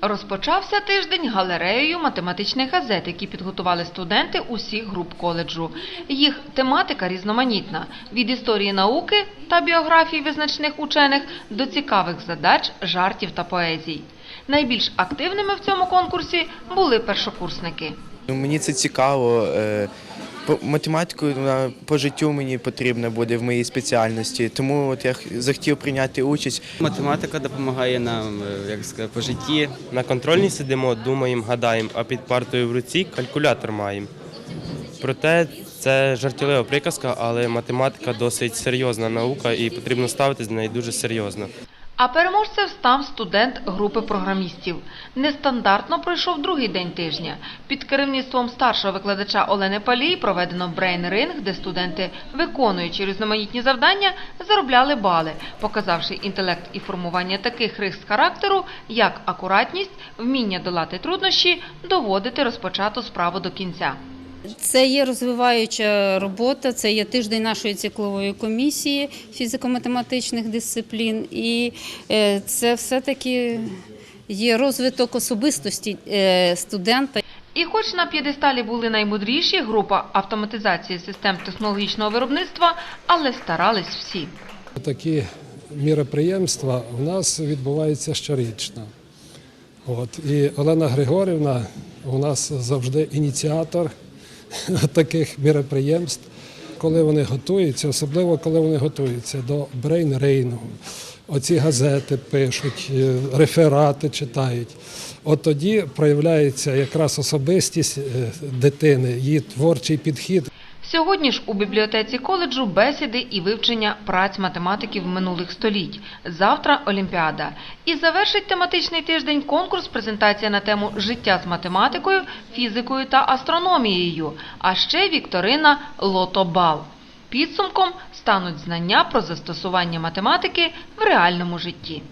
Розпочався тиждень галереєю математичних газет, які підготували студенти усіх груп коледжу. Їх тематика різноманітна – від історії науки та біографій визначних учених до цікавих задач, жартів та поезій. Найбільш активними в цьому конкурсі були першокурсники. Ну, Мені це цікаво. Е, по- Математику вона по життю мені потрібна буде в моїй спеціальності, тому от я захотів прийняти участь. Математика допомагає нам, е, як сказати, по житті. На контрольній сидимо, думаємо, гадаємо, а під партою в руці калькулятор маємо. Проте це жартівлива приказка, але математика досить серйозна наука і потрібно ставитись до неї дуже серйозно. А переможцем став студент групи програмістів. Нестандартно пройшов другий день тижня. Під керівництвом старшого викладача Олени Палій проведено брейн-ринг, де студенти, виконуючи різноманітні завдання, заробляли бали, показавши інтелект і формування таких рис характеру, як акуратність, вміння долати труднощі, доводити розпочату справу до кінця. Це є розвиваюча робота, це є тиждень нашої циклової комісії фізико-математичних дисциплін, і е, це все-таки є розвиток особистості е, студента. І хоч на п'єдесталі були наймудріші група автоматизації систем технологічного виробництва, але старались всі. Такі міроприємства у нас відбуваються щорічно. От. І Олена Григорівна у нас завжди ініціатор таких міроприємств, коли вони готуються, особливо коли вони готуються до брейн-рейнгу. Оці газети пишуть, е, реферати читають. От тоді проявляється якраз особистість е, дитини, її творчий підхід. Сьогодні ж у бібліотеці коледжу бесіди і вивчення праць математиків минулих століть. Завтра Олімпіада. І завершить тематичний тиждень конкурс презентація на тему життя з математикою, фізикою та астрономією, а ще вікторина Лотобал. Підсумком стануть знання про застосування математики в реальному житті.